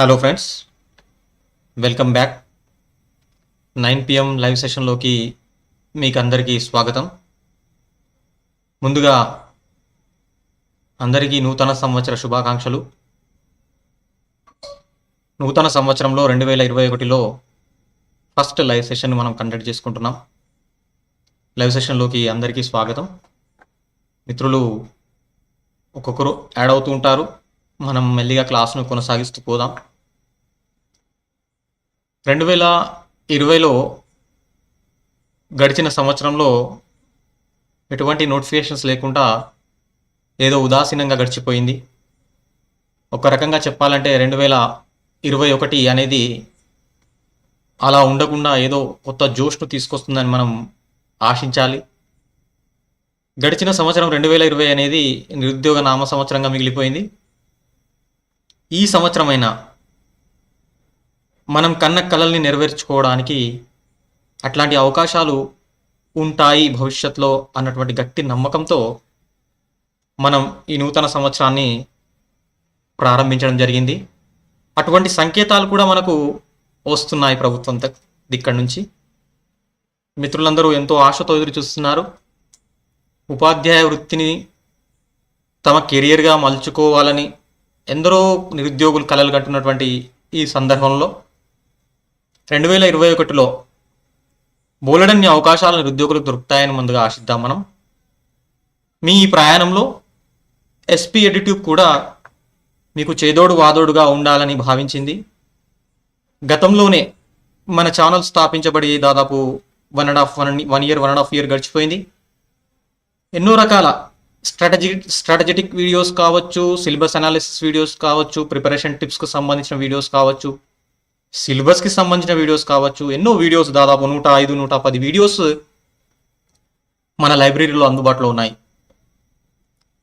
Hello friends welcome back nine PM live సెషన్లోకి మీకు అందరికీ స్వాగతం. ముందుగా అందరికీ నూతన సంవత్సర శుభాకాంక్షలు. నూతన సంవత్సరంలో రెండు వేల ఇరవై ఒకటిలో ఫస్ట్ లైవ్ సెషన్ మనం కండక్ట్ చేసుకుంటున్నాం. లైవ్ సెషన్లోకి అందరికీ స్వాగతం. మిత్రులు ఒక్కొక్కరు యాడ్ అవుతూ ఉంటారు. మనం మెల్లిగా క్లాస్ను కొనసాగిస్తూ పోదాం. రెండు వేల ఇరవైలో గడిచిన సంవత్సరంలో ఎటువంటి నోటిఫికేషన్స్ లేకుండా ఏదో ఉదాసీనంగా గడిచిపోయింది. ఒక రకంగా చెప్పాలంటే రెండు వేల ఇరవై ఒకటి అనేది అలా ఉండకుండా ఏదో కొత్త జోష్ను తీసుకొస్తుందని మనం ఆశించాలి. గడిచిన సంవత్సరం రెండు వేల ఇరవై అనేది నిరుద్యోగ నామ సంవత్సరంగా మిగిలిపోయింది. ఈ సంవత్సరమైనా మనం కన్న కలల్ని నెరవేర్చుకోవడానికి అట్లాంటి అవకాశాలు ఉంటాయి భవిష్యత్తులో అన్నటువంటి గట్టి నమ్మకంతో మనం ఈ నూతన సంవత్సరాన్ని ప్రారంభించడం జరిగింది. అటువంటి సంకేతాలు కూడా మనకు వస్తున్నాయి ప్రభుత్వం ద- దిక్కడి నుంచి. మిత్రులందరూ ఎంతో ఆశతో ఎదురు చూస్తున్నారు. ఉపాధ్యాయ వృత్తిని తమ కెరియర్గా మలుచుకోవాలని ఎందరో నిరుద్యోగులు కలలు కంటున్నటువంటి ఈ సందర్భంలో రెండు వేల ఇరవై ఒకటిలో బోలెడన్ని అవకాశాలు నిరుద్యోగులకు దొరుకుతాయని ముందుగా ఆశిద్దాం మనం. మీ ఈ ప్రయాణంలో ఎస్పీ ఎడిట్యూబ్ కూడా మీకు చేదోడు వాదోడుగా ఉండాలని భావించింది. గతంలోనే మన ఛానల్ స్థాపించబడి దాదాపు one and half one one year one and half year గడిచిపోయింది. ఎన్నో రకాల స్ట్రాటజీ స్ట్రాటజెటిక్ వీడియోస్ కావచ్చు సిలబస్ అనాలిసిస్ వీడియోస్ కావచ్చు ప్రిపరేషన్ టిప్స్కు సంబంధించిన వీడియోస్ కావచ్చు సిలబస్కి సంబంధించిన వీడియోస్ కావచ్చు ఎన్నో వీడియోస్ దాదాపు నూట ఐదు నూట పది వీడియోస్ మన లైబ్రరీలో అందుబాటులో ఉన్నాయి.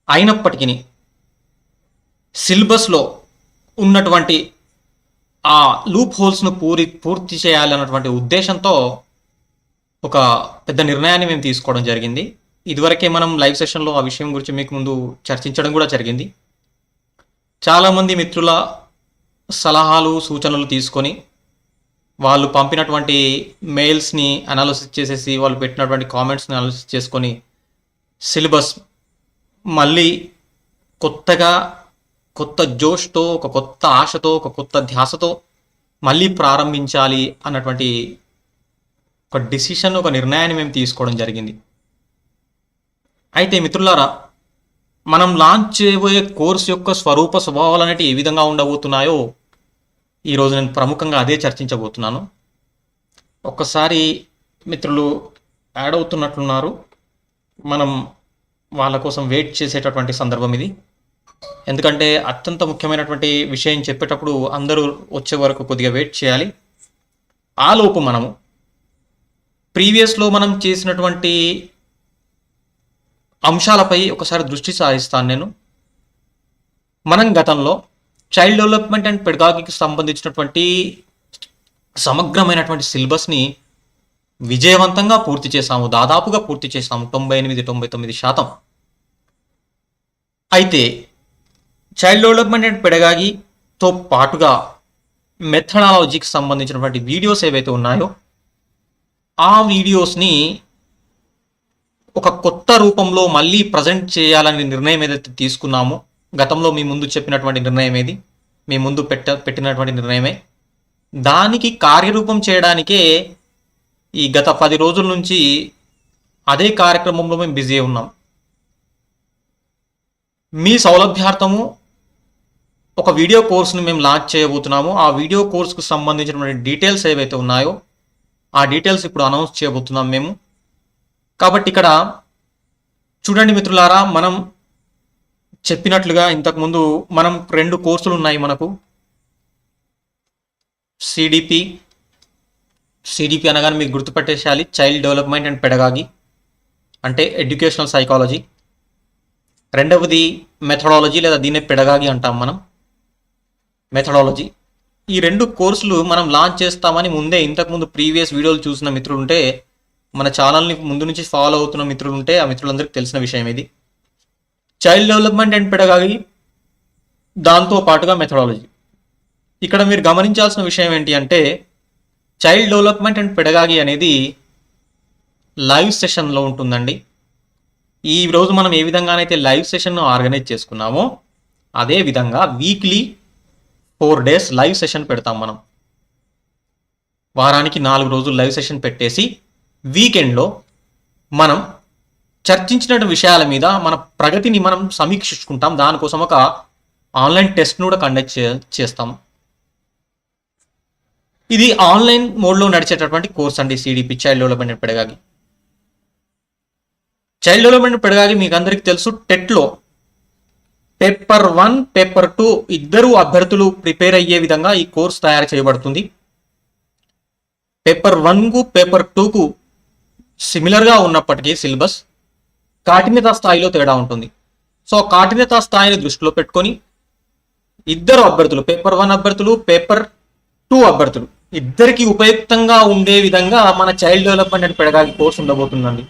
అయినప్పటికీ సిలబస్లో ఉన్నటువంటి ఆ లూప్ హోల్స్ను పూరి పూర్తి చేయాలన్నటువంటి ఉద్దేశంతో ఒక పెద్ద నిర్ణయాన్ని మేము తీసుకోవడం జరిగింది. ఇదివరకే మనం లైవ్ సెషన్లో ఆ విషయం గురించి మీకు ముందు చర్చించడం కూడా జరిగింది. చాలామంది మిత్రుల సలహాలు సూచనలు తీసుకొని వాళ్ళు పంపినటువంటి మెయిల్స్ని అనాలిసిస్ చేసేసి వాళ్ళు పెట్టినటువంటి కామెంట్స్ని అనాలిసిస్ చేసుకొని సిలబస్ మళ్ళీ కొత్తగా కొత్త జోష్తో ఒక కొత్త ఆశతో ఒక కొత్త ధ్యాసతో మళ్ళీ ప్రారంభించాలి అన్నటువంటి ఒక డిసిషన్ ఒక నిర్ణయాన్ని మేము తీసుకోవడం జరిగింది. అయితే మిత్రులారా మనం లాంచ్ చేయబోయే కోర్స్ యొక్క స్వరూప స్వభావాలు అనేవి ఏ విధంగా ఉండబోతున్నాయో ఈరోజు నేను ప్రముఖంగా అదే చర్చించబోతున్నాను. ఒక్కసారి మిత్రులు యాడ్ అవుతున్నట్లున్నారు. మనం వాళ్ళ కోసం వెయిట్ చేసేటటువంటి సందర్భం ఇది. ఎందుకంటే అత్యంత ముఖ్యమైనటువంటి విషయం చెప్పేటప్పుడు అందరూ వచ్చే వరకు కొద్దిగా వెయిట్ చేయాలి. ఆలోపు మనము ప్రీవియస్లో మనం చేసినటువంటి అంశాలపై ఒకసారి దృష్టి సారిస్తాను నేను. మనం గతంలో చైల్డ్ డెవలప్మెంట్ అండ్ పెడగాగికి సంబంధించినటువంటి సమగ్రమైనటువంటి సిలబస్ని విజయవంతంగా పూర్తి చేశాము. దాదాపుగా పూర్తి చేశాము. తొంభై ఎనిమిది తొంభై తొమ్మిది శాతం. అయితే చైల్డ్ డెవలప్మెంట్ అండ్ పెడగాగితో పాటుగా మెథడాలజీకి సంబంధించినటువంటి వీడియోస్ ఏవైతే ఉన్నాయో ఆ వీడియోస్ని ఒక కొత్త రూపంలో మళ్ళీ ప్రజెంట్ చేయాలని నిర్ణయం ఏదైతే తీసుకున్నామో గతంలో మీ ముందు చెప్పినటువంటి నిర్ణయం ఏది? మీ ముందు పెట్ట పెట్టినటువంటి నిర్ణయమే. దానికి కార్యరూపం చేయడానికే ఈ గత పది రోజుల నుంచి అదే కార్యక్రమంలో మేము బిజీ ఉన్నాం. మీ సౌలభ్యార్థము ఒక వీడియో కోర్సును మేము లాంచ్ చేయబోతున్నాము. ఆ వీడియో కోర్సుకు సంబంధించినటువంటి డీటెయిల్స్ ఏవైతే ఉన్నాయో ఆ డీటెయిల్స్ ఇప్పుడు అనౌన్స్ చేయబోతున్నాం మేము. కాబట్టి ఇక్కడ చూడండి మిత్రులారా మనం చెప్పినట్లుగా ఇంతకుముందు మనం రెండు కోర్సులు ఉన్నాయి మనకు. సిడిపి సిడిపి అనగానే మీకు గుర్తుపెట్టేసేయాలి చైల్డ్ డెవలప్మెంట్ అండ్ పెడగాగి అంటే ఎడ్యుకేషనల్ సైకాలజీ రెండవది మెథడాలజీ లేదా దీన్నే పెడగాగి అంటాం మనం. మెథడాలజీ ఈ రెండు కోర్సులు మనం లాంచ్ చేస్తామని ముందే ఇంతకుముందు ప్రీవియస్ వీడియోలు చూసిన మిత్రులు ఉంటే మన ఛానల్ని ముందు నుంచి ఫాలో అవుతున్న మిత్రులు ఉంటే ఆ మిత్రులందరికీ తెలిసిన విషయం ఇది. చైల్డ్ డెవలప్మెంట్ అండ్ పెడగాగి దాంతో పాటుగా మెథడాలజీ ఇక్కడ మీరు గమనించాల్సిన విషయం ఏంటి అంటే చైల్డ్ డెవలప్మెంట్ అండ్ పెడగాగి అనేది లైవ్ సెషన్లో ఉంటుందండి. ఈ రోజు మనం ఏ విధంగానైతే లైవ్ సెషన్ను ఆర్గనైజ్ చేసుకున్నామో అదే విధంగా weekly four days live session పెడతాం మనం. వారానికి నాలుగు రోజులు లైవ్ సెషన్ పెట్టేసి వీకెండ్లో మనం చర్చించిన విషయాల మీద మన ప్రగతిని మనం సమీక్షించుకుంటాం. దానికోసం ఒక ఆన్లైన్ టెస్ట్ను కూడా కండక్ట్ చే చేస్తాం. ఇది ఆన్లైన్ మోడ్లో నడిచేటటువంటి కోర్స్ అండి CDP child development pedagogy. Child development pedagogy మీకు అందరికీ తెలుసు టెట్లో పేపర్ వన్ పేపర్ టూ ఇద్దరు అభ్యర్థులు ప్రిపేర్ అయ్యే విధంగా ఈ కోర్స్ తయారు చేయబడుతుంది. పేపర్ వన్కు పేపర్ టూకు సిమిలర్గా ఉన్నప్పటికీ సిలబస్ కాఠిన్యత స్థాయిలో తేడా ఉంటుంది. సో కాఠిన్యత స్థాయిని దృష్టిలో పెట్టుకొని ఇద్దరు అభ్యర్థులు పేపర్ వన్ అభ్యర్థులు పేపర్ టూ అభ్యర్థులు ఇద్దరికి ఉపయుక్తంగా ఉండే విధంగా మన child development and pedagogy course ఉండబోతుందండి.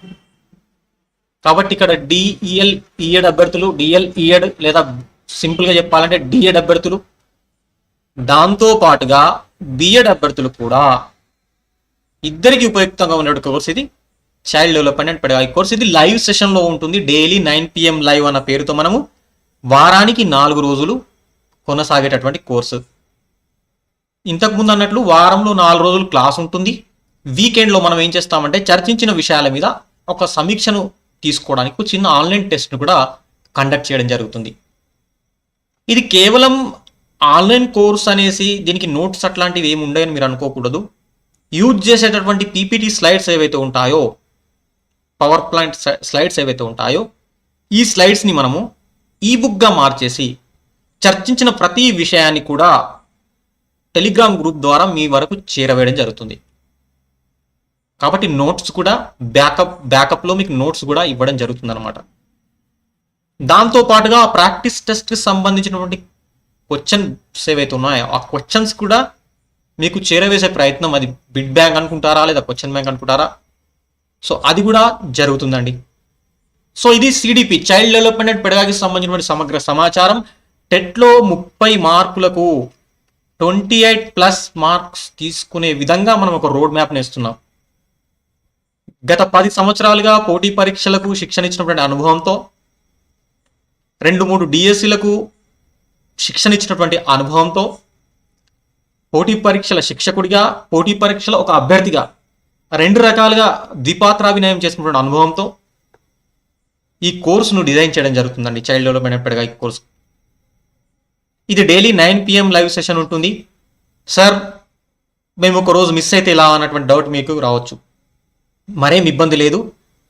కాబట్టి ఇక్కడ డిఈఎల్ ఈఎడ్ అభ్యర్థులు డిఎల్ ఈఎడ్ లేదా సింపుల్గా చెప్పాలంటే డిఎడ్ అభ్యర్థులు దాంతో పాటుగా బిఎడ్ అభ్యర్థులు కూడా ఇద్దరికి ఉపయుక్తంగా ఉండే కోర్స్ ఇది. Child development and pedagogy course ఇది లైవ్ సెషన్లో ఉంటుంది. డైలీ నైన్ పిఎం లైవ్ అన్న పేరుతో మనము వారానికి నాలుగు రోజులు కొనసాగేటటువంటి కోర్సు ఇంతకుముందు అన్నట్లు వారంలో నాలుగు రోజులు క్లాస్ ఉంటుంది. వీకెండ్లో మనం ఏం చేస్తామంటే చర్చించిన విషయాల మీద ఒక సమీక్షను తీసుకోవడానికి ఒక చిన్న ఆన్లైన్ టెస్ట్ను కూడా కండక్ట్ చేయడం జరుగుతుంది. ఇది కేవలం ఆన్లైన్ కోర్స్ అనేసి దీనికి నోట్స్ అట్లాంటివి ఏమి ఉండవని మీరు అనుకోకూడదు. యూజ్ చేసేటటువంటి పీపీటీ స్లైడ్స్ ఏవైతే ఉంటాయో పవర్ ప్లాంట్ స్లైడ్స్ ఏవైతే ఉంటాయో ఈ స్లైడ్స్ని మనము ఈబుక్గా మార్చేసి చర్చించిన ప్రతి విషయాన్ని కూడా టెలిగ్రామ్ గ్రూప్ ద్వారా మీ వరకు చేరవేయడం జరుగుతుంది. కాబట్టి నోట్స్ కూడా బ్యాకప్ బ్యాకప్లో మీకు నోట్స్ కూడా ఇవ్వడం జరుగుతుందన్నమాట. దాంతో పాటుగా ప్రాక్టీస్ టెస్ట్కి సంబంధించినటువంటి క్వశ్చన్స్ ఏవైతే ఉన్నాయో ఆ క్వశ్చన్స్ కూడా మీకు చేరవేసే ప్రయత్నం అది బిడ్ బ్యాంక్ అనుకుంటారా లేదా క్వశ్చన్ బ్యాంక్ అనుకుంటారా సో అది కూడా జరుగుతుందండి. సో ఇది సిడిపి చైల్డ్ డెవలప్మెంట్ అండ్ పెడగాకి సంబంధించినటువంటి సమగ్ర సమాచారం. టెట్లో ముప్పై మార్కులకు ట్వంటీ ఎయిట్ ప్లస్ మార్క్స్ తీసుకునే విధంగా మనం ఒక రోడ్ మ్యాప్ని ఇస్తున్నాం గత పది సంవత్సరాలుగా పోటీ పరీక్షలకు శిక్షణ ఇచ్చినటువంటి అనుభవంతో రెండు మూడు డిఎస్సీలకు శిక్షణ ఇచ్చినటువంటి అనుభవంతో పోటీ పరీక్షల శిక్షకుడిగా పోటీ పరీక్షల ఒక అభ్యర్థిగా రెండు రకాలుగా ద్విపాత్రాభినయం చేసినటువంటి అనుభవంతో ఈ కోర్సును డిజైన్ చేయడం జరుగుతుందండి. Child development pedagogy course. ఇది daily nine PM live session ఉంటుంది. సార్ మేము ఒక రోజు మిస్ అయితే ఇలా అన్నటువంటి డౌట్ మీకు రావచ్చు. మరేం ఇబ్బంది లేదు.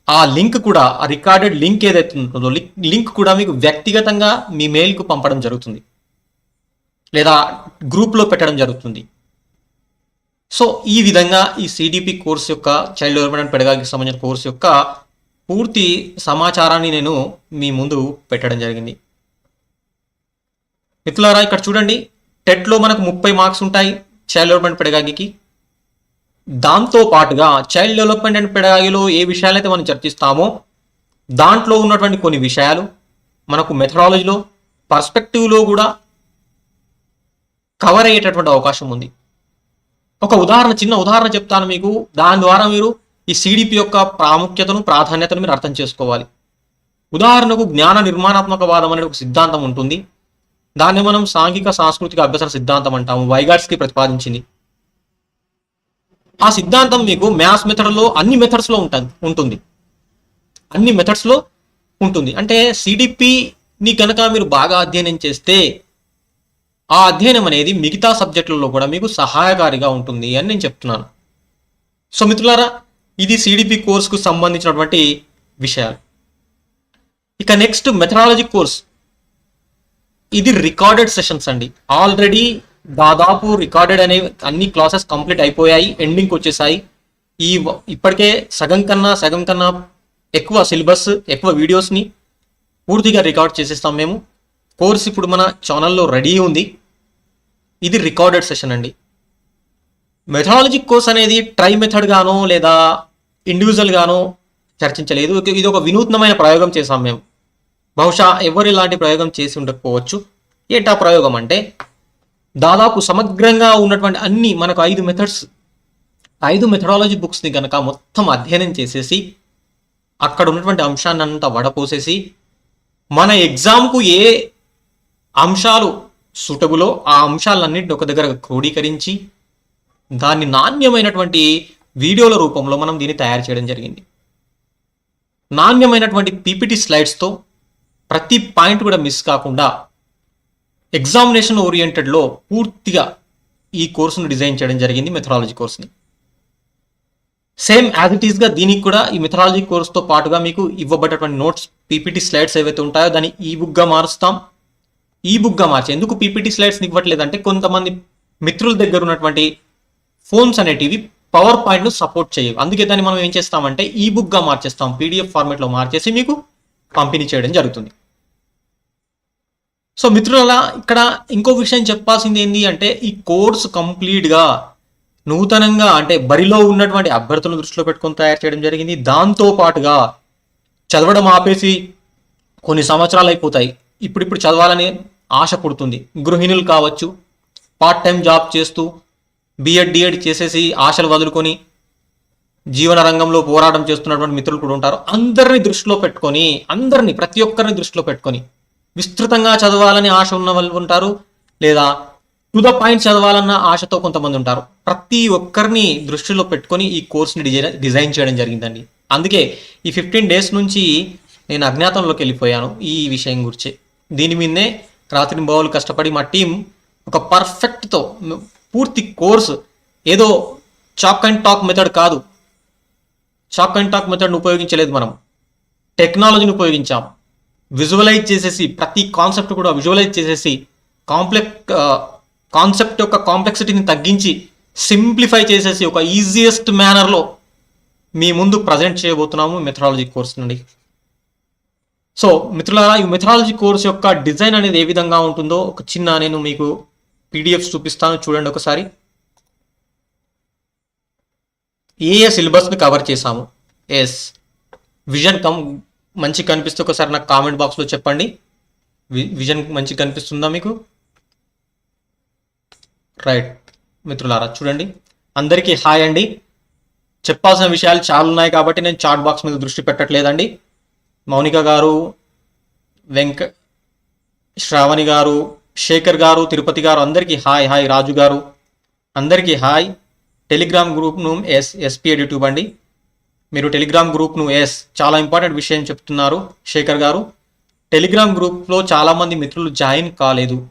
ఆ లింక్ కూడా ఆ రికార్డెడ్ లింక్ ఏదైతే ఉంటుందో లింక్ కూడా మీకు వ్యక్తిగతంగా మీ మెయిల్కు పంపడం జరుగుతుంది. లేదా గ్రూప్లో పెట్టడం జరుగుతుంది. సో ఈ విధంగా ఈ సిడిపి కోర్స్ యొక్క చైల్డ్ డెవలప్మెంట్ పెడగాకి సంబంధించిన కోర్స్ యొక్క పూర్తి సమాచారాన్ని నేను మీ ముందు పెట్టడం జరిగింది. మిత్రులారా ఇక్కడ చూడండి టెట్లో మనకు ముప్పై మార్క్స్ ఉంటాయి చైల్డ్ డెవలప్మెంట్ పెడగాగికి. దాంతో పాటుగా చైల్డ్ డెవలప్మెంట్ అండ్ పెడగాగిలో ఏ విషయాలైతే మనం చర్చిస్తామో దాంట్లో ఉన్నటువంటి కొన్ని విషయాలు మనకు మెథడాలజీలో పర్స్పెక్టివ్లో కూడా కవర్ అయ్యేటటువంటి అవకాశం ఉంది. ఒక ఉదాహరణ చిన్న ఉదాహరణ చెప్తాను మీకు. దాని ద్వారా మీరు ఈ సిడిపి యొక్క ప్రాముఖ్యతను ప్రాధాన్యతను మీరు అర్థం చేసుకోవాలి. ఉదాహరణకు జ్ఞాన నిర్మాణాత్మకవాదం అనే ఒక సిద్ధాంతం ఉంటుంది. దాన్ని మనం సాంఘిక సాంస్కృతిక అభ్యసన సిద్ధాంతం అంటాము. వైగాట్స్కి ప్రతిపాదించింది. ఆ సిద్ధాంతం మీకు మ్యాథ్స్ మెథడ్లో అన్ని మెథడ్స్లో ఉంటుంది ఉంటుంది. అన్ని మెథడ్స్లో ఉంటుంది. అంటే సిడిపిని కనుక మీరు బాగా అధ్యయనం చేస్తే ఆ అధ్యయనం అనేది మిగతా సబ్జెక్టులలో కూడా మీకు సహాయకారిగా ఉంటుంది అని నేను చెప్తున్నాను. సో మిత్రులారా ఇది సిడిపి కోర్సుకు సంబంధించినటువంటి విషయాలు. ఇక నెక్స్ట్ మెథడాలజీ కోర్స్. ఇది రికార్డెడ్ సెషన్స్ అండి. ఆల్రెడీ దాదాపు రికార్డెడ్ అనే అన్ని క్లాసెస్ కంప్లీట్ అయిపోయాయి ఎండింగ్కి వచ్చేసాయి. ఈ ఇప్పటికే సగం కన్నా సగం కన్నా ఎక్కువ సిలబస్ ఎక్కువ వీడియోస్ని పూర్తిగా రికార్డ్ చేసేస్తాం మేము. కోర్స్ ఇప్పుడు మన ఛానల్లో రెడీ ఉంది. ఇది రికార్డెడ్ సెషన్ అండి. మెథడాలజీ కోర్స్ అనేది ట్రై మెథడ్ గానో లేదా ఇండివిజువల్ గానో చర్చించలేదు. ఇది- ఒక వినూత్నమైన ప్రయోగం చేసాం మేము. బహుశా ఎవరు ఇలాంటి ప్రయోగం చేసి ఉండకపోవచ్చు. ఏంటా ప్రయోగం అంటే దాదాపు సమగ్రంగా ఉన్నటువంటి అన్ని మనకు ఐదు మెథడ్స్ ఐదు మెథడాలజీ బుక్స్ని కనుక మొత్తం అధ్యయనం చేసేసి అక్కడ ఉన్నటువంటి అంశాన్ని అంతా వడపోసేసి మన ఎగ్జామ్కు ఏ అంశాలు సూటబులో ఆ అంశాలన్నింటిని ఒక దగ్గర క్రోడీకరించి దాన్ని నాణ్యమైనటువంటి వీడియోల రూపంలో మనం దీన్ని తయారు చేయడం జరిగింది. నాణ్యమైనటువంటి పీపీటీ స్లైడ్స్తో ప్రతి పాయింట్ కూడా మిస్ కాకుండా ఎగ్జామినేషన్ ఓరియంటెడ్లో పూర్తిగా ఈ కోర్సును డిజైన్ చేయడం జరిగింది మెథడాలజీ కోర్స్ని. సేమ్ యాజ్ ఇట్ ఈస్గా దీనికి కూడా ఈ మెథడాలజీ కోర్స్తో పాటుగా మీకు ఇవ్వబడ్డటువంటి నోట్స్ పీపీటీ స్లైడ్స్ ఏవైతే ఉంటాయో దాన్ని ఈ బుక్గా మారుస్తాం. ఈ బుక్గా మార్చి. ఎందుకు పీపీటీ స్లైడ్స్ ఇవ్వట్లేదంటే కొంతమంది మిత్రుల దగ్గర ఉన్నటువంటి ఫోన్స్ అనేటివి పవర్ పాయింట్ను సపోర్ట్ చేయవు. అందుకే దాన్ని మనం ఏం చేస్తామంటే ఈ బుక్గా మార్చేస్తాం. పీడిఎఫ్ ఫార్మేట్లో మార్చేసి మీకు పంపిణీ చేయడం జరుగుతుంది. సో మిత్రుల ఇక్కడ ఇంకో విషయం చెప్పాల్సింది ఏంటి అంటే ఈ కోర్స్ కంప్లీట్గా నూతనంగా అంటే బరిలో ఉన్నటువంటి అభ్యర్థులను దృష్టిలో పెట్టుకొని తయారు చేయడం జరిగింది. దాంతో పాటుగా చదవడం ఆపేసి కొన్ని సంవత్సరాలు అయిపోతాయి. ఇప్పుడిప్పుడు చదవాలని ఆశ పుడుతుంది. గృహిణులు కావచ్చు పార్ట్ టైం జాబ్ చేస్తూ బిఎడ్ డిఎడ్ చేసేసి ఆశలు వదులుకొని జీవన రంగంలో పోరాటం చేస్తున్నటువంటి మిత్రులు కూడా ఉంటారు. అందరిని దృష్టిలో పెట్టుకొని అందరిని ప్రతి ఒక్కరిని దృష్టిలో పెట్టుకొని విస్తృతంగా చదవాలని ఆశ ఉన్న వాళ్ళు ఉంటారు లేదా టు ద పాయింట్ చదవాలన్న ఆశతో కొంతమంది ఉంటారు. ప్రతి ఒక్కరిని దృష్టిలో పెట్టుకొని ఈ కోర్స్ని డిజైన్ డిజైన్ చేయడం జరిగిందండి. అందుకే ఈ ఫిఫ్టీన్ డేస్ నుంచి నేను అజ్ఞాతంలోకి వెళ్ళిపోయాను ఈ విషయం గురించి. దీని మీదే రాత్రి బావులు కష్టపడి మా టీం ఒక పర్ఫెక్ట్తో పూర్తి కోర్సు ఏదో చాక్ అండ్ టాక్ మెథడ్ కాదు. చాక్ అండ్ టాక్ మెథడ్ని ఉపయోగించలేదు మనం. టెక్నాలజీని ఉపయోగించాం. విజువలైజ్ చేసేసి ప్రతి కాన్సెప్ట్ కూడా విజువలైజ్ చేసేసి కాంప్లెక్ కాన్సెప్ట్ యొక్క కాంప్లెక్సిటీని తగ్గించి సింప్లిఫై చేసేసి ఒక ఈజియెస్ట్ మేనర్లో మీ ముందు ప్రజెంట్ చేయబోతున్నాము మెథడాలజీ కోర్స్ నుండి. సో మిత్రులారా ఈ మెథడాలజీ కోర్స్ యొక్క డిజైన్ అనేది ఏ విధంగా ఉంటుందో ఒక చిన్న నేను మీకు పీడిఎఫ్ చూపిస్తాను. చూడండి ఒకసారి. ఏ ఏ సిలబస్ని కవర్ చేశాము? ఎస్ విజన్ కం మంచి కనిపిస్తే ఒకసారి నాకు కామెంట్ బాక్స్లో చెప్పండి. వి- విజన్ మంచి కనిపిస్తుందా మీకు? రైట్ మిత్రులారా చూడండి. అందరికీ హాయ్ అండి. చెప్పాల్సిన విషయాలు చాలా ఉన్నాయి కాబట్టి నేను చాట్ బాక్స్ మీద దృష్టి పెట్టట్లేదండి. మౌనిక గారు వెంక శ్రావణి గారు శేఖర్ గారు తిరుపతి గారు అందరికీ హాయ్ హాయ్ రాజు గారు. అందరికీ హాయ్. టెలిగ్రామ్ గ్రూప్ను ఎస్ ఎస్పీ ఎడిట్యూబ్ అండి మీరు టెలిగ్రామ్ గ్రూప్ను ఎస్ చాలా ఇంపార్టెంట్ విషయం చెప్తున్నారు శేఖర్ గారు. టెలిగ్రామ్ గ్రూప్లో చాలామంది మిత్రులు జాయిన్ కాలేదు.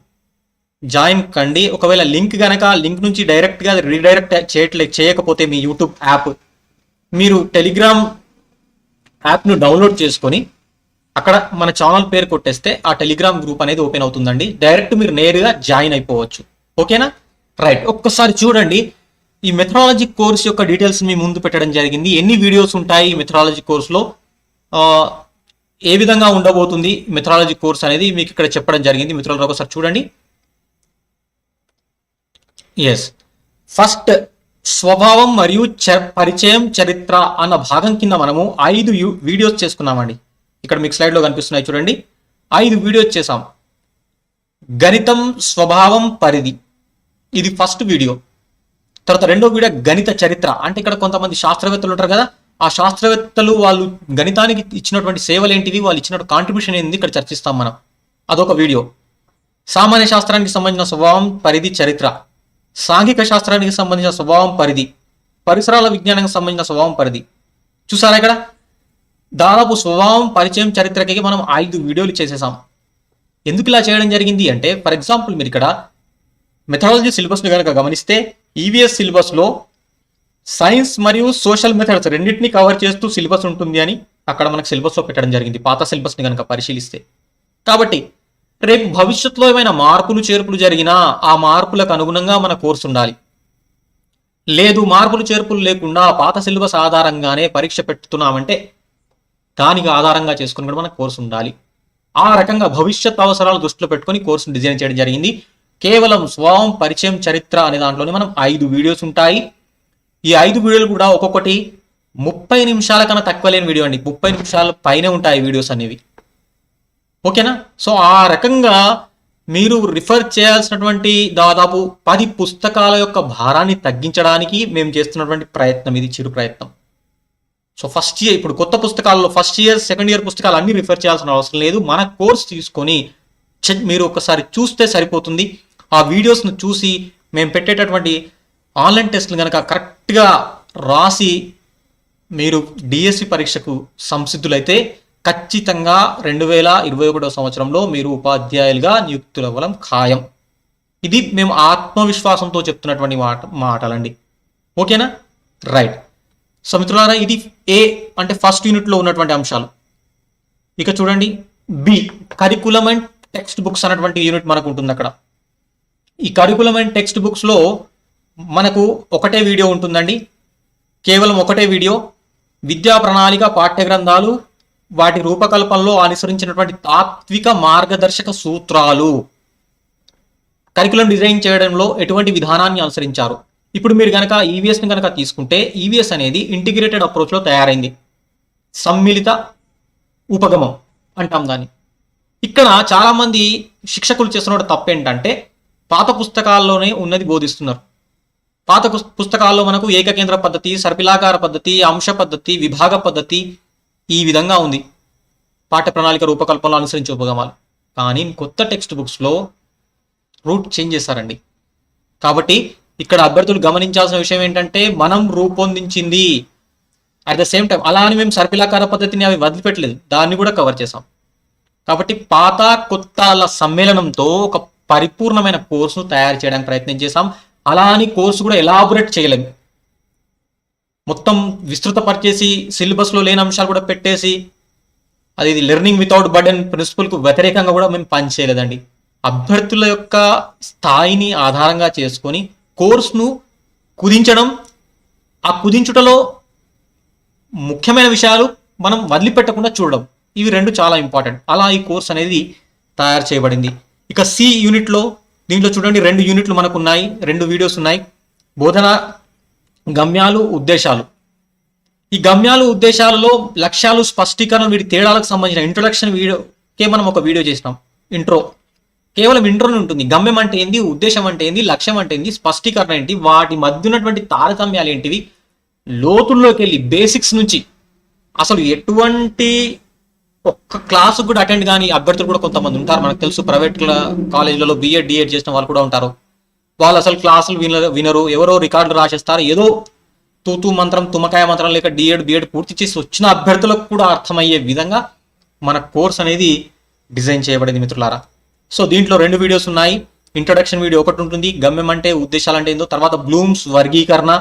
జాయిన్ కండి. ఒకవేళ లింక్ గనక లింక్ నుంచి డైరెక్ట్గా రీడైరెక్ట్ చేయట్లే చేయకపోతే మీ యూట్యూబ్ యాప్. మీరు టెలిగ్రామ్ యాప్ను డౌన్లోడ్ చేసుకొని అక్కడ మన ఛానల్ పేరు కొట్టేస్తే ఆ టెలిగ్రామ్ గ్రూప్ అనేది ఓపెన్ అవుతుందండి. డైరెక్ట్ మీరు నేరుగా జాయిన్ అయిపోవచ్చు. ఓకేనా? రైట్. ఒక్కసారి చూడండి. ఈ మెథడాలజీ కోర్స్ యొక్క డీటెయిల్స్ మీ ముందు పెట్టడం జరిగింది. ఎన్ని వీడియోస్ ఉంటాయి ఈ మెథడాలజీ కోర్సులో? ఏ విధంగా ఉండబోతుంది మెథడాలజీ కోర్స్ అనేది మీకు ఇక్కడ చెప్పడం జరిగింది. మిత్రులు ఒకసారి చూడండి. ఎస్ ఫస్ట్ స్వభావం మరియు పరిచయం చరిత్ర అన్న భాగం కింద మనము ఐదు వీడియోస్ చేసుకున్నామండి. ఇక్కడ మీకు స్లైడ్లో కనిపిస్తున్నాయి చూడండి. ఐదు వీడియోస్ చేసాం గణితం స్వభావం పరిధి. ఇది ఫస్ట్ వీడియో. తర్వాత రెండో వీడియో గణిత చరిత్ర. అంటే ఇక్కడ కొంతమంది శాస్త్రవేత్తలు ఉంటారు కదా ఆ శాస్త్రవేత్తలు వాళ్ళు గణితానికి ఇచ్చినటువంటి సేవలు ఏంటివి వాళ్ళు ఇచ్చినటువంటి కాంట్రిబ్యూషన్ ఏంటి ఇక్కడ చర్చిస్తాం మనం. అదొక వీడియో. సామాన్య శాస్త్రానికి సంబంధించిన స్వభావం పరిధి చరిత్ర. సాంఘిక శాస్త్రానికి సంబంధించిన స్వభావం పరిధి పరిసరాల విజ్ఞానానికి సంబంధించిన స్వభావం పరిధి. చూసారా ఇక్కడ? దాదాపు స్వభావం పరిచయం చరిత్రకి మనం ఐదు వీడియోలు చేసేసాం. ఎందుకు ఇలా చేయడం జరిగింది అంటే ఫర్ ఎగ్జాంపుల్ మీరు ఇక్కడ మెథడాలజీ సిలబస్ని కనుక గమనిస్తే ఈవీఎస్ సిలబస్లో సైన్స్ మరియు సోషల్ మెథడ్స్ రెండింటిని కవర్ చేస్తూ సిలబస్ ఉంటుంది అని అక్కడ మనకు సిలబస్లో పెట్టడం జరిగింది పాత సిలబస్ని కనుక పరిశీలిస్తే. కాబట్టి రేపు భవిష్యత్తులో ఏమైనా మార్పులు చేర్పులు జరిగినా ఆ మార్పులకు అనుగుణంగా మన కోర్సు ఉండాలి. లేదు మార్పులు చేర్పులు లేకుండా పాత సిలబస్ ఆధారంగానే పరీక్ష పెట్టుతున్నామంటే దానికి ఆధారంగా చేసుకుని కూడా మన కోర్సు ఉండాలి. ఆ రకంగా భవిష్యత్ అవసరాలు దృష్టిలో పెట్టుకొని కోర్సును డిజైన్ చేయడం జరిగింది. కేవలం స్వభావం పరిచయం చరిత్ర అనే దాంట్లోనే మనం ఐదు వీడియోస్ ఉంటాయి. ఈ ఐదు వీడియోలు కూడా ఒక్కొక్కటి ముప్పై నిమిషాల కన్నా తక్కువ లేని వీడియో అండి. ముప్పై నిమిషాల పైనే ఉంటాయి వీడియోస్ అనేవి. ఓకేనా? సో ఆ రకంగా మీరు రిఫర్ చేయాల్సినటువంటి దాదాపు పది పుస్తకాల యొక్క భారాన్ని తగ్గించడానికి మేము చేస్తున్నటువంటి ప్రయత్నం ఇది చిరు ప్రయత్నం. సో ఫస్ట్ ఇయర్ ఇప్పుడు కొత్త పుస్తకాల్లో ఫస్ట్ ఇయర్ సెకండ్ ఇయర్ పుస్తకాలు అన్ని రిఫర్ చేయాల్సిన అవసరం లేదు. మన కోర్స్ తీసుకొని చె- మీరు ఒకసారి చూస్తే సరిపోతుంది. ఆ వీడియోస్ను చూసి మేము పెట్టేటటువంటి ఆన్లైన్ టెస్ట్లు కనుక కరెక్ట్గా రాసి మీరు డిఎస్సి పరీక్షకు సంసిద్ధులైతే ఖచ్చితంగా రెండు వేల ఇరవై ఒకటో సంవత్సరంలో మీరు ఉపాధ్యాయులుగా నియుక్తులవ్వడం ఖాయం. ఇది మేము ఆత్మవిశ్వాసంతో చెప్తున్నటువంటి మాట మాటలండి. ఓకేనా? రైట్. సో మిత్రులారా ఇది ఏ అంటే ఫస్ట్ యూనిట్లో ఉన్నటువంటి అంశాలు. ఇక చూడండి. B curriculum and text books అన్నటువంటి యూనిట్ మనకు ఉంటుంది అక్కడ. ఈ కరికులం అండ్ టెక్స్ట్ బుక్స్లో మనకు ఒకటే వీడియో ఉంటుందండి. కేవలం ఒకటే వీడియో. విద్యా ప్రణాళిక పాఠ్య గ్రంథాలు వాటి రూపకల్పనలో అనుసరించినటువంటి తాత్విక మార్గదర్శక సూత్రాలు. కరికులం డిజైన్ చేయడంలో ఎటువంటి విధానాన్ని అనుసరించారు? ఇప్పుడు మీరు కనుక ఈవీఎస్ని కనుక తీసుకుంటే ఈవీఎస్ అనేది ఇంటిగ్రేటెడ్ అప్రోచ్లో తయారైంది. సమ్మిళిత ఉపగమం అంటాం దాన్ని. ఇక్కడ చాలామంది శిక్షకులు చేస్తున్న తప్పు ఏంటంటే పాత పుస్తకాల్లోనే ఉన్నది బోధిస్తున్నారు. పాత పుస్తకాల్లో మనకు ఏకకేంద్ర పద్ధతి సర్పిలాకార పద్ధతి అంశ పద్ధతి విభాగ పద్ధతి ఈ విధంగా ఉంది. పాఠ్య ప్రణాళిక రూపకల్పనలో అనుసరించే ఉపగమాలు. కానీ కొత్త టెక్స్ట్ బుక్స్లో రూట్ చేంజ్ చేశారండి. కాబట్టి ఇక్కడ అభ్యర్థులు గమనించాల్సిన విషయం ఏంటంటే మనం రూపొందించింది అట్ ద సేమ్ టైం అలా అని మేము సర్పిలాకార పద్ధతిని అవి వదిలిపెట్టలేదు. దాన్ని కూడా కవర్ చేసాం కాబట్టి పాత కొత్తల సమ్మేళనంతో ఒక పరిపూర్ణమైన కోర్సును తయారు చేయడానికి ప్రయత్నం చేసాం అలా అని కోర్సు కూడా ఎలాబొరేట్ చేయలేము మొత్తం విస్తృతపరిచేసి సిలబస్లో లేని అంశాలు కూడా పెట్టేసి అది ఇది లెర్నింగ్ వితౌట్ బర్డెన్ ప్రిన్సిపల్కు వ్యతిరేకంగా కూడా మేము పనిచేయలేదండి. అభ్యర్థుల యొక్క స్థాయిని ఆధారంగా చేసుకొని కోర్సును కుదించడం ఆ కుదించుటలో ముఖ్యమైన విషయాలు మనం వదిలిపెట్టకుండా చూడడం ఇవి రెండు చాలా ఇంపార్టెంట్ అలా ఈ కోర్స్ అనేది తయారు చేయబడింది. ఇక సి యూనిట్లో దీంట్లో చూడండి రెండు యూనిట్లు మనకు ఉన్నాయి రెండు వీడియోస్ ఉన్నాయి. బోధన గమ్యాలు ఉద్దేశాలు. ఈ గమ్యాలు ఉద్దేశాలలో లక్ష్యాలు స్పష్టీకరణ వీటి తేడాలకు సంబంధించిన ఇంట్రొడక్షన్ వీడియోకే మనం ఒక వీడియో చేసినాం. ఇంట్రో కేవలం ఇంట్రోనే ఉంటుంది. గమ్యం అంటే ఏంది? ఉద్దేశం అంటే ఏంది? లక్ష్యం అంటే ఏంది? స్పష్టీకరణ ఏంటి? వాటి మధ్య ఉన్నటువంటి తారతమ్యాలు ఏంటివి? లోతుల్లోకి వెళ్ళి బేసిక్స్ నుంచి. అసలు ఎటువంటి ఒక్క క్లాసు కూడా అటెండ్ కానీ అభ్యర్థులు కూడా కొంతమంది ఉంటారు. మనకు తెలుసు ప్రైవేట్ కాలేజీలలో బిఎడ్ డిఎడ్ చేసిన వాళ్ళు కూడా ఉంటారు. వాళ్ళు అసలు క్లాసులు వినరు వినరు ఎవరో రికార్డులు రాసేస్తారు ఏదో తూతూ మంత్రం తుమ్మకాయ మంత్రం లేక డిఎడ్ బిఎడ్ పూర్తి చేసి వచ్చిన అభ్యర్థులకు కూడా అర్థమయ్యే విధంగా మన కోర్స్ అనేది డిజైన్ చేయబడింది మిత్రులారా. సో దీంట్లో రెండు వీడియోస్ ఉన్నాయి. ఇంట్రొడక్షన్ వీడియో ఒకటి ఉంటుంది. గమ్యం అంటే ఉద్దేశాలు అంటే ఏందో తర్వాత బ్లూమ్స్ వర్గీకరణ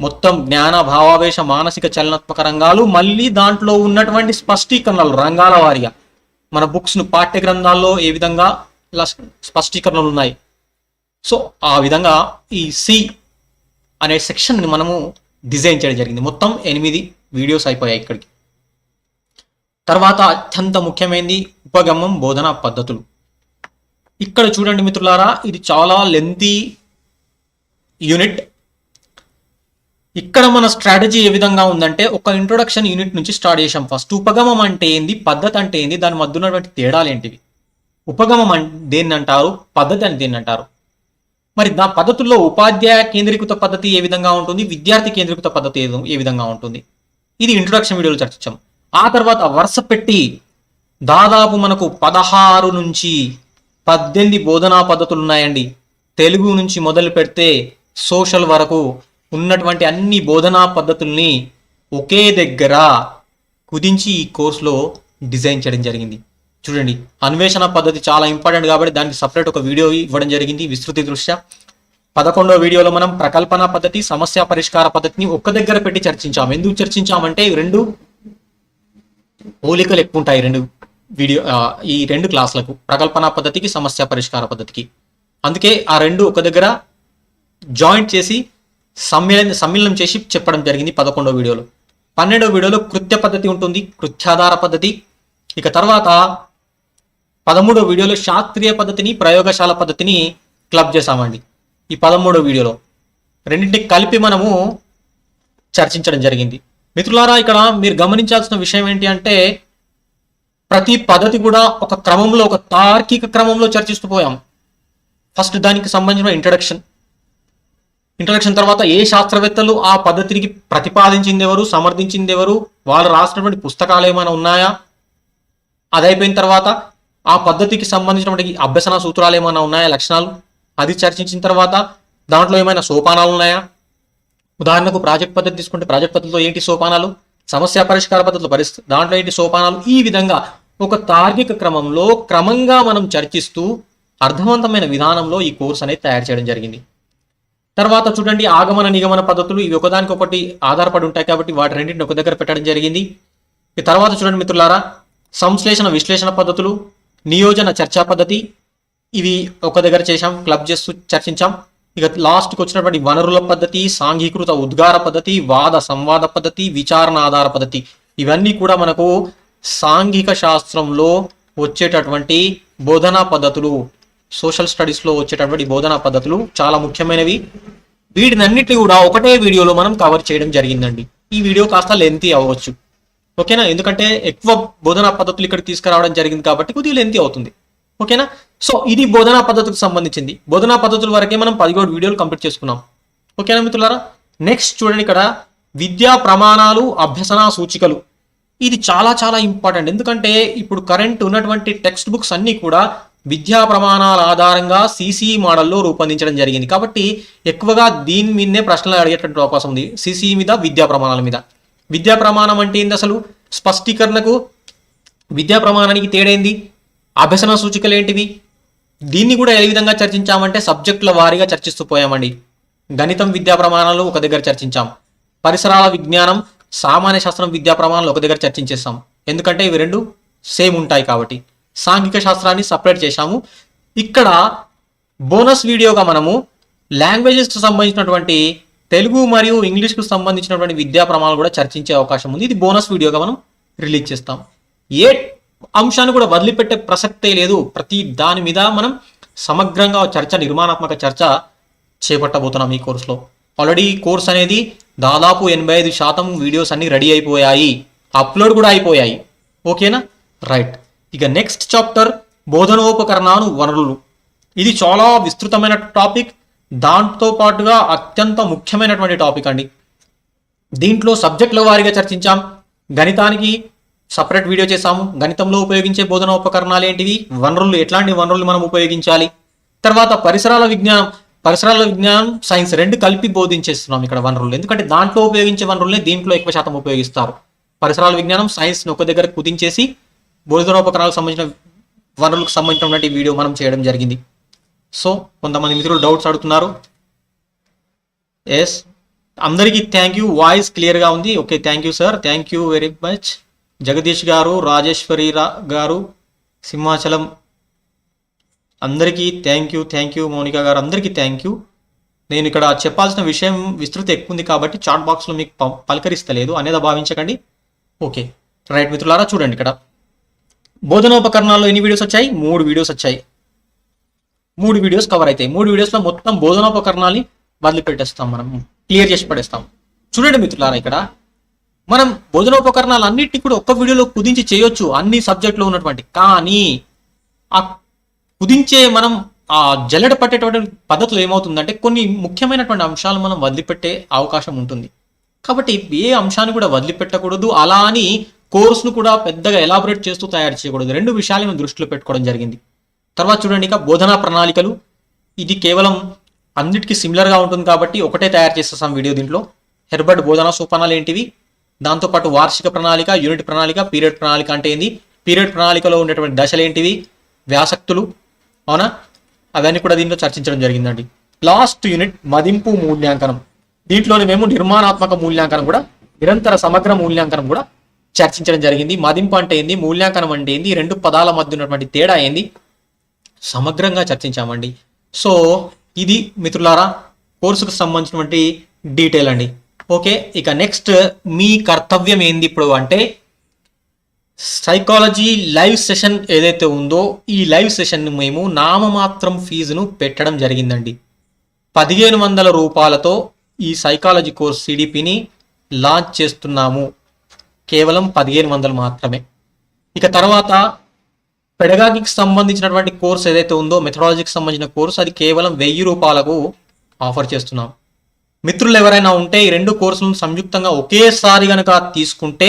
మొత్తం జ్ఞాన భావావేశ మానసిక చలనాత్మక రంగాలు మళ్ళీ దాంట్లో ఉన్నటువంటి స్పష్టీకరణలు రంగాల వారిగా. మన బుక్స్ను పాఠ్య గ్రంథాల్లో ఏ విధంగా ఇలా స్పష్టీకరణలు ఉన్నాయి. సో ఆ విధంగా ఈ సి అనే సెక్షన్ని మనము డిజైన్ చేయడం జరిగింది. మొత్తం ఎనిమిది వీడియోస్ అయిపోయాయి ఇక్కడికి. తర్వాత అత్యంత ముఖ్యమైనది ఉపగమం బోధనా పద్ధతులు. ఇక్కడ చూడండి మిత్రులారా ఇది చాలా లెంతీ యూనిట్ ఇక్కడ మన స్ట్రాటజీ ఏ విధంగా ఉందంటే ఒక ఇంట్రొడక్షన్ యూనిట్ నుంచి స్టార్ట్ చేసాం ఫస్ట్ ఉపగమం అంటే ఏంది? పద్ధతి అంటే ఏంది? దాని మధ్య ఉన్నటువంటి తేడాలు ఏంటివి? ఉపగమం దేన్ని అంటారు? పద్ధతి అని దేన్ని అంటారు? మరి నా పద్ధతుల్లో ఉపాధ్యాయ కేంద్రీకృత పద్ధతి ఏ విధంగా ఉంటుంది? విద్యార్థి కేంద్రీకృత పద్ధతి ఏ- ఏ విధంగా ఉంటుంది? ఇది ఇంట్రొడక్షన్ వీడియోలో చర్చించాం. ఆ తర్వాత వరుస పెట్టి దాదాపు మనకు పదహారు నుంచి పద్దెనిమిది బోధనా పద్ధతులు ఉన్నాయండి. తెలుగు నుంచి మొదలు పెడితే సోషల్ వరకు ఉన్నటువంటి అన్ని బోధనా పద్ధతుల్ని ఒకే దగ్గర కుదించి ఈ కోర్సులో డిజైన్ చేయడం జరిగింది. చూడండి అన్వేషణ పద్ధతి చాలా ఇంపార్టెంట్ కాబట్టి దానికి సపరేట్ ఒక వీడియో ఇవ్వడం జరిగింది విస్తృతి దృష్ట్యా. పదకొండవ వీడియోలో మనం ప్రకల్పన పద్ధతి సమస్య పరిష్కార పద్ధతిని ఒక్క దగ్గర పెట్టి చర్చించాం. ఎందుకు చర్చించామంటే రెండు పోలికలు ఎక్కువ ఉంటాయి రెండు వీడియో ఈ రెండు క్లాసులకు. ప్రకల్పన పద్ధతికి సమస్య పరిష్కార పద్ధతికి. అందుకే ఆ రెండు ఒక దగ్గర జాయింట్ చేసి సమ్మేళన సమ్మేళనం చేసి చెప్పడం జరిగింది పదకొండవ వీడియోలో. పన్నెండవ వీడియోలో కృత్య పద్ధతి ఉంటుంది కృత్యాధార పద్ధతి. ఇక తర్వాత పదమూడో వీడియోలో శాస్త్రీయ పద్ధతిని ప్రయోగశాల పద్ధతిని క్లబ్ చేశామండి. ఈ పదమూడో వీడియోలో రెండింటిని కలిపి మనము చర్చించడం జరిగింది. మిత్రులారా ఇక్కడ మీరు గమనించాల్సిన విషయం ఏంటి అంటే ప్రతి పద్ధతి కూడా ఒక క్రమంలో ఒక తార్కిక క్రమంలో చర్చిస్తూ పోయాం. ఫస్ట్ దానికి సంబంధించిన ఇంట్రడక్షన్ ఇంట్రడక్షన్ తర్వాత ఏ శాస్త్రవేత్తలు ఆ పద్ధతికి ప్రతిపాదించింది ఎవరు సమర్థించింది ఎవరు వాళ్ళు రాసినటువంటి పుస్తకాలు ఏమైనా ఉన్నాయా? అది అయిపోయిన తర్వాత ఆ పద్ధతికి సంబంధించినటువంటి అభ్యసన సూత్రాలు ఏమైనా ఉన్నాయా? లక్షణాలు? అది చర్చించిన తర్వాత దాంట్లో ఏమైనా సోపానాలు ఉన్నాయా? ఉదాహరణకు ప్రాజెక్ట్ పద్ధతి తీసుకుంటే ప్రాజెక్ట్ పద్ధతిలో ఏంటి సోపానాలు? సమస్య పరిష్కార పద్ధతులు పరిస్థితి దాంట్లో ఏంటి సోపానాలు? ఈ విధంగా ఒక తార్కిక క్రమంలో క్రమంగా మనం చర్చిస్తూ అర్థవంతమైన విధానంలో ఈ కోర్స్ అనేది తయారు చేయడం జరిగింది. తర్వాత చూడండి ఆగమన నిగమన పద్ధతులు ఇవి ఒకదానికొకటి ఆధారపడి ఉంటాయి కాబట్టి వాటి రెండింటిని ఒక దగ్గర పెట్టడం జరిగింది. తర్వాత చూడండి మిత్రులారా సంశ్లేషణ విశ్లేషణ పద్ధతులు నియోజన చర్చా పద్ధతి. ఇవి ఒక దగ్గర చేశాం క్లబ్ చేస్తూ చర్చించాం. ఇక లాస్ట్కి వచ్చినటువంటి వనరుల పద్ధతి సాంఘీకృత ఉద్గార పద్ధతి వాద సంవాద పద్ధతి విచారణ ఆధార పద్ధతి. ఇవన్నీ కూడా మనకు సాంఘిక శాస్త్రంలో వచ్చేటటువంటి బోధనా పద్ధతులు సోషల్ స్టడీస్లో వచ్చేటటువంటి బోధనా పద్ధతులు చాలా ముఖ్యమైనవి. వీటినన్నిటి కూడా ఒకటే వీడియోలో మనం కవర్ చేయడం జరిగిందండి. ఈ వీడియో కాస్త లెంతీ అవ్వచ్చు. ఓకేనా? ఎందుకంటే ఎక్కువ బోధనా పద్ధతులు ఇక్కడ తీసుకురావడం జరిగింది కాబట్టి కొద్దిగా లెంతి అవుతుంది. ఓకేనా? సో ఇది బోధనా పద్ధతికి సంబంధించింది. బోధనా పద్ధతుల వరకే మనం పదిహేడు వీడియోలు కంప్లీట్ చేసుకున్నాం. ఓకేనా మిత్రులారా? నెక్స్ట్ చూడండి ఇక్కడ విద్యా ప్రమాణాలు అభ్యసన సూచికలు. ఇది చాలా చాలా ఇంపార్టెంట్ ఎందుకంటే ఇప్పుడు కరెంట్ ఉన్నటువంటి టెక్స్ట్ బుక్స్ అన్నీ కూడా విద్యా ప్రమాణాల ఆధారంగా సిసిఈ మోడల్లో రూపొందించడం జరిగింది. కాబట్టి ఎక్కువగా దీని మీదనే ప్రశ్నలు అడిగేటువంటి అవకాశం ఉంది. సిసిఈ మీద విద్యా ప్రమాణాల మీద. విద్యా ప్రమాణం అంటే ఏంది అసలు? స్పష్టీకరణకు విద్యా ప్రమాణానికి తేడైంది అభ్యసన సూచికలు ఏంటివి? దీన్ని కూడా ఏ విధంగా చర్చించామంటే సబ్జెక్టుల వారీగా చర్చిస్తూ పోయామండి. గణితం విద్యా ప్రమాణాలు ఒక దగ్గర చర్చించాం. పరిసరాల విజ్ఞానం సామాన్య శాస్త్రం విద్యా ప్రమాణాలు ఒక దగ్గర చర్చించేస్తాం ఎందుకంటే ఇవి రెండు సేమ్ ఉంటాయి కాబట్టి. సాంఘిక శాస్త్రాన్ని సపరేట్ చేశాము. ఇక్కడ బోనస్ వీడియోగా మనము లాంగ్వేజెస్కి సంబంధించినటువంటి తెలుగు మరియు ఇంగ్లీష్కు సంబంధించినటువంటి విద్యా ప్రమాణాలు కూడా చర్చించే అవకాశం ఉంది. ఇది బోనస్ వీడియోగా మనం రిలీజ్ చేస్తాం. ఏ అంశాన్ని కూడా వదిలిపెట్టే ప్రసక్తే లేదు. ప్రతి దాని మీద మనం సమగ్రంగా చర్చ నిర్మాణాత్మక చర్చ చేపట్టబోతున్నాం ఈ కోర్సులో. ఆల్రెడీ ఈ కోర్స్ అనేది దాదాపు ఎనభై ఐదు శాతం వీడియోస్ అన్ని రెడీ అయిపోయాయి. అప్లోడ్ కూడా అయిపోయాయి. ఓకేనా? రైట్. ఇక నెక్స్ట్ చాప్టర్ బోధనోపకరణాను వనరులు. ఇది చాలా విస్తృతమైన టాపిక్. దాంతో పాటుగా అత్యంత ముఖ్యమైనటువంటి టాపిక్ అండి. దీంట్లో సబ్జెక్టుల వారీగా చర్చించాం. గణితానికి సపరేట్ వీడియో చేసాము గణితంలో ఉపయోగించే బోధన ఉపకరణాలు ఏంటివి? వనరులు ఎట్లాంటి వనరులు మనం ఉపయోగించాలి? తర్వాత పరిసరాల విజ్ఞానం. పరిసరాల విజ్ఞానం సైన్స్ రెండు కలిపి బోధించేస్తున్నాం ఇక్కడ వనరులు. ఎందుకంటే దాంట్లో ఉపయోగించే వనరులనే దీంట్లో ఎక్కువ శాతం ఉపయోగిస్తారు. పరిసరాల విజ్ఞానం సైన్స్ని ఒక దగ్గర కుదించేసి బోధనోపకరణాలకు సంబంధించిన వనరులకు సంబంధించినటువంటి వీడియో మనం చేయడం జరిగింది. సో కొంతమంది మిత్రులు డౌట్స్ అడుగుతున్నారు. ఎస్ అందరికీ థ్యాంక్ యూ వాయిస్ క్లియర్గా ఉంది. Okay thank you sir thank you very much Jagadish garu Rajeshwari రా- గారు సింహాచలం. అందరికీ thank you thank you Mounika garu అందరికీ థ్యాంక్ యూ నేను ఇక్కడ చెప్పాల్సిన విషయం విస్తృత ఎక్కువ ఉంది కాబట్టి చాట్ బాక్స్లో మీకు ప- పలకరిస్తలేదు అనేది భావించకండి. ఓకే రైట్ మిత్రులారా చూడండి ఇక్కడ. బోధనోపకరణాల్లో ఎన్ని వీడియోస్ వచ్చాయి? మూడు వీడియోస్ వచ్చాయి. మూడు వీడియోస్ కవర్ అవుతాయి. మూడు వీడియోస్లో మొత్తం బోధనోపకరణాలని వదిలిపెట్టేస్తాం మనం. క్లియర్ చేసి పడేస్తాం. చూడండి మిత్రులారా ఇక్కడ. మనం బోధనోపకరణాలు అన్నిటి కూడా ఒక్క వీడియోలో కుదించి చేయొచ్చు. అన్ని సబ్జెక్టులో ఉన్నటువంటి. కానీ ఆ కుదించే మనం ఆ జల్లెడ పట్టేటువంటి పద్ధతులు ఏమవుతుందంటే కొన్ని ముఖ్యమైనటువంటి అంశాలు మనం వదిలిపెట్టే అవకాశం ఉంటుంది. కాబట్టి ఏ అంశాన్ని కూడా వదిలిపెట్టకూడదు. అలా అని కోర్సును కూడా పెద్దగా ఎలాబొరేట్ చేస్తూ తయారు చేయకూడదు. రెండు విషయాలు మేము దృష్టిలో పెట్టుకోవడం జరిగింది. తర్వాత చూడండి ఇక బోధనా ప్రణాళికలు. ఇది కేవలం అన్నిటికీ సిమిలర్గా ఉంటుంది కాబట్టి ఒకటే తయారు చేసేస్తాం వీడియో దీంట్లో. హెర్బర్ట్ బోధనా సోపానాలు ఏంటివి? దాంతోపాటు వార్షిక ప్రణాళిక యూనిట్ ప్రణాళిక పీరియడ్ ప్రణాళిక అంటే ఏంది? పీరియడ్ ప్రణాళికలో ఉండేటువంటి దశలు ఏంటివి? వ్యాసక్తులు. అవునా? అవన్నీ కూడా దీంట్లో చర్చించడం జరిగిందండి. లాస్ట్ యూనిట్ మదింపు మూల్యాంకనం. దీంట్లోనే మేము నిర్మాణాత్మక మూల్యాంకనం కూడా నిరంతర సమగ్ర మూల్యాంకనం కూడా చర్చించడం జరిగింది. మదింపు అంటే ఏంది? మూల్యాంకనం అంటే ఏంది? రెండు పదాల మధ్య ఉన్నటువంటి తేడా ఏంది? సమగ్రంగా చర్చించామండి. సో ఇది మిత్రులారా కోర్సుకు సంబంధించినటువంటి డీటెయిల్ అండి. ఓకే ఇక నెక్స్ట్ మీ కర్తవ్యం ఏంది ఇప్పుడు అంటే సైకాలజీ లైవ్ సెషన్ ఏదైతే ఉందో ఈ లైవ్ సెషన్ మేము నామమాత్రం ఫీజును పెట్టడం జరిగిందండి. పదిహేను వందల రూపాయలతో ఈ సైకాలజీ కోర్స్ సిడిపిని లాంచ్ చేస్తున్నాము. కేవలం పదిహేను వందలు మాత్రమే. ఇక తర్వాత పెడగాకి సంబంధించినటువంటి కోర్స్ ఏదైతే ఉందో మెథడాలజీకి సంబంధించిన కోర్స్ అది కేవలం వెయ్యి రూపాయలకు ఆఫర్ చేస్తున్నాం. మిత్రులు ఎవరైనా ఉంటే ఈ రెండు కోర్సులను సంయుక్తంగా ఒకేసారి కనుక తీసుకుంటే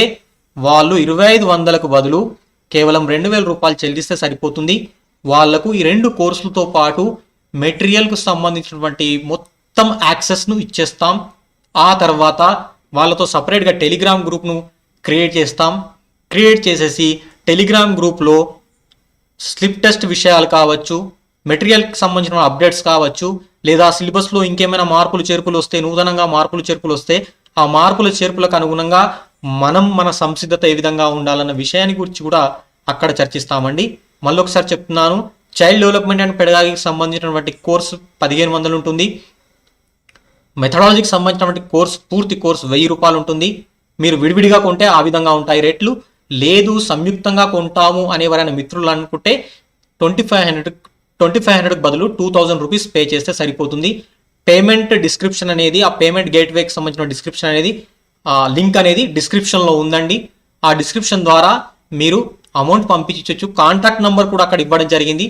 వాళ్ళు ఇరవై ఐదు వందలకు బదులు కేవలం రెండు వేల రూపాయలు చెల్లిస్తే సరిపోతుంది. వాళ్ళకు ఈ రెండు కోర్సులతో పాటు మెటీరియల్కు సంబంధించినటువంటి మొత్తం యాక్సెస్ను ఇచ్చేస్తాం. ఆ తర్వాత వాళ్ళతో సపరేట్గా టెలిగ్రామ్ గ్రూప్ను క్రియేట్ చేస్తాం. క్రియేట్ చేసేసి టెలిగ్రామ్ గ్రూప్లో స్లిప్ టెస్ట్ విషయాలు కావచ్చు మెటీరియల్కి సంబంధించిన అప్డేట్స్ కావచ్చు లేదా సిలబస్లో ఇంకేమైనా మార్పులు చేర్పులు వస్తే నూతనంగా మార్పులు చేర్పులు వస్తే ఆ మార్పుల చేర్పులకు అనుగుణంగా మనం మన సంసిద్ధత ఏ విధంగా ఉండాలన్న విషయాన్ని గురించి కూడా అక్కడ చర్చిస్తామండి. మళ్ళీ ఒకసారి చెప్తున్నాను చైల్డ్ డెవలప్మెంట్ అండ్ పెడగాగికి సంబంధించినటువంటి కోర్సు పదిహేను వందలు ఉంటుంది. మెథడాలజీకి సంబంధించినటువంటి కోర్స్ పూర్తి కోర్సు వెయ్యి రూపాయలు ఉంటుంది. మీరు విడివిడిగా కొంటే ఆ విధంగా ఉంటాయి రేట్లు. లేదు సంయుక్తంగా కొంటాము అని ఎవరైనా మిత్రులు అనుకుంటే twenty five hundred twenty five హండ్రెడ్కి బదులు టూ థౌజండ్ రూపీస్ పే చేస్తే సరిపోతుంది. పేమెంట్ డిస్క్రిప్షన్ అనేది ఆ పేమెంట్ గేట్వేకి సంబంధించిన డిస్క్రిప్షన్ అనేది లింక్ అనేది డిస్క్రిప్షన్లో ఉందండి. ఆ డిస్క్రిప్షన్ ద్వారా మీరు అమౌంట్ పంపించవచ్చు కాంటాక్ట్ నెంబర్ కూడా అక్కడ ఇవ్వడం జరిగింది.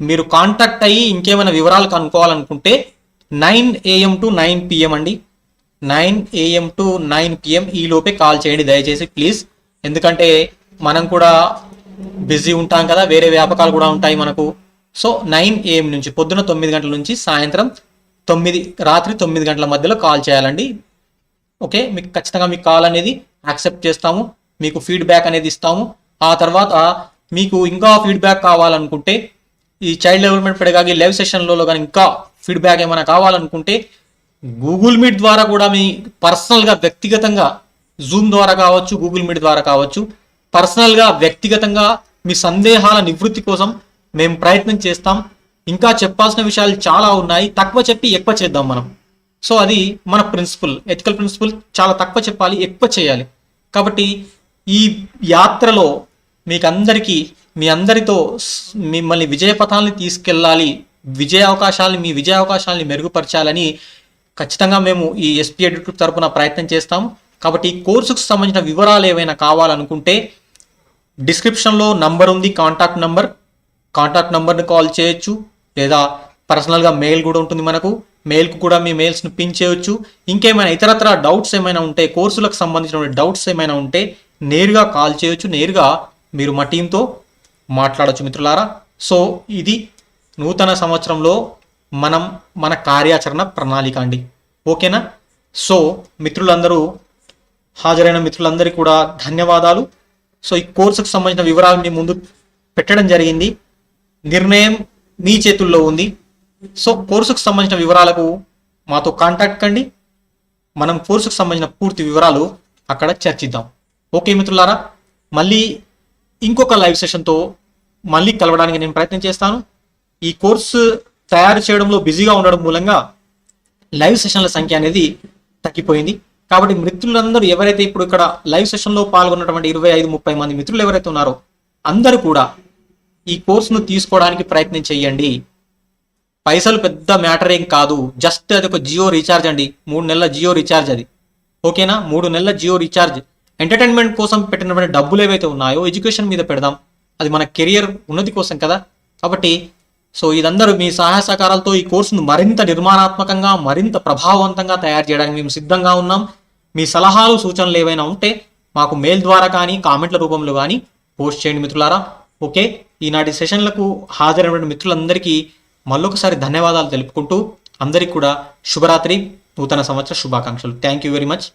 మీరు కాంటాక్ట్ అయ్యి ఇంకేమైనా వివరాలు కనుక్కోవాలనుకుంటే nine AM to nine PM అండి. Nine AM to nine PM ఈ లోపే కాల్ చేయండి. దయచేసి ప్లీజ్. ఎందుకంటే మనం కూడా బిజీ ఉంటాం కదా వేరే వ్యాపకాలు కూడా ఉంటాయి మనకు. సో నైన్ ఏఎం నుంచి పొద్దున తొమ్మిది గంటల నుంచి సాయంత్రం తొమ్మిది రాత్రి తొమ్మిది గంటల మధ్యలో కాల్ చేయాలండి. ఓకే? మీకు ఖచ్చితంగా మీ కాల్ అనేది యాక్సెప్ట్ చేస్తాము. మీకు ఫీడ్బ్యాక్ అనేది ఇస్తాము. ఆ తర్వాత మీకు ఇంకా ఫీడ్బ్యాక్ కావాలనుకుంటే ఈ చైల్డ్ డెవలప్మెంట్ పెడగాగి లైవ్ సెషన్లలో కానీ ఇంకా ఫీడ్బ్యాక్ ఏమైనా కావాలనుకుంటే గూగుల్ మీట్ ద్వారా కూడా మీ పర్సనల్గా వ్యక్తిగతంగా జూమ్ ద్వారా కావచ్చు గూగుల్ మీట్ ద్వారా కావచ్చు పర్సనల్గా వ్యక్తిగతంగా మీ సందేహాల నివృత్తి కోసం మేము ప్రయత్నం చేస్తాం. ఇంకా చెప్పాల్సిన విషయాలు చాలా ఉన్నాయి. తక్కువ చెప్పి ఎక్కువ చేద్దాం మనం. సో అది మన ప్రిన్సిపల్ ఎథికల్ ప్రిన్సిపల్ చాలా తక్కువ చెప్పాలి ఎక్కువ చేయాలి. కాబట్టి ఈ యాత్రలో మీకు అందరికీ మీ అందరితో మిమ్మల్ని విజయ పథాలని తీసుకెళ్ళాలి విజయ అవకాశాలని మీ విజయ అవకాశాలని మెరుగుపరచాలని ఖచ్చితంగా మేము ఈ ఎస్పీ ఎడ్యూట్ తరపున ప్రయత్నం చేస్తాం. కాబట్టి ఈ కోర్సుకు సంబంధించిన వివరాలు ఏవైనా కావాలనుకుంటే డిస్క్రిప్షన్లో నంబర్ ఉంది కాంటాక్ట్ నంబర్ కాంటాక్ట్ నంబర్ని కాల్ చేయొచ్చు. లేదా పర్సనల్గా మెయిల్ కూడా ఉంటుంది మనకు. మెయిల్కు కూడా మీ మెయిల్స్ని పిన్ చేయొచ్చు. ఇంకేమైనా ఇతరత్ర డౌట్స్ ఏమైనా ఉంటే కోర్సులకు సంబంధించిన డౌట్స్ ఏమైనా ఉంటే నేరుగా కాల్ చేయొచ్చు. నేరుగా మీరు మా టీంతో మాట్లాడవచ్చు మిత్రులారా. సో ఇది నూతన సంవత్సరంలో మనం మన కార్యాచరణ ప్రణాళిక అండి. ఓకేనా సో మిత్రులందరూ హాజరైన మిత్రులందరికీ కూడా ధన్యవాదాలు. సో ఈ కోర్సుకు సంబంధించిన వివరాలు మీ ముందు పెట్టడం జరిగింది. నిర్ణయం మీ చేతుల్లో ఉంది. సో కోర్సుకు సంబంధించిన వివరాలకు మాతో కాంటాక్ట్ కండి. మనం కోర్సుకు సంబంధించిన పూర్తి వివరాలు అక్కడ చర్చిద్దాం. ఓకే మిత్రులారా మళ్ళీ ఇంకొక లైవ్ సెషన్తో మళ్ళీ కలవడానికి నేను ప్రయత్నం చేస్తాను. ఈ కోర్సు తయారు చేయడంలో బిజీగా ఉండడం మూలంగా లైవ్ సెషన్ల సంఖ్య అనేది తగ్గిపోయింది. కాబట్టి మిత్రులందరూ ఎవరైతే ఇప్పుడు ఇక్కడ లైవ్ సెషన్లో పాల్గొన్నటువంటి ఇరవై ఐదు ముప్పై మంది మిత్రులు ఎవరైతే ఉన్నారో అందరూ కూడా ఈ కోర్సును తీసుకోవడానికి ప్రయత్నం చేయండి. పైసలు పెద్ద మ్యాటర్ ఏం కాదు. జస్ట్ అది ఒక జియో రీఛార్జ్ అండి. మూడు నెలల జియో రీఛార్జ్ అది. ఓకేనా? మూడు నెలల జియో రీఛార్జ్. ఎంటర్టైన్మెంట్ కోసం పెట్టినటువంటి డబ్బులు ఏవైతే ఉన్నాయో ఎడ్యుకేషన్ మీద పెడదాం. అది మన కెరియర్ ఉన్నతి కోసం కదా. కాబట్టి సో ఇదందరూ మీ సహాయ సహకారాలతో ఈ కోర్సును మరింత నిర్మాణాత్మకంగా మరింత ప్రభావవంతంగా తయారు చేయడానికి మేము సిద్ధంగా ఉన్నాం. మీ సలహాలు సూచనలు ఏవైనా ఉంటే మాకు మెయిల్ ద్వారా కానీ కామెంట్ల రూపంలో కానీ పోస్ట్ చేయండి మిత్రులారా. ఓకే ఈనాటి సెషన్లకు హాజరైనటువంటి మిత్రులందరికీ మళ్ళొకసారి ధన్యవాదాలు తెలుపుకుంటూ అందరికీ కూడా శుభరాత్రి నూతన సంవత్సర శుభాకాంక్షలు. Thank you very much.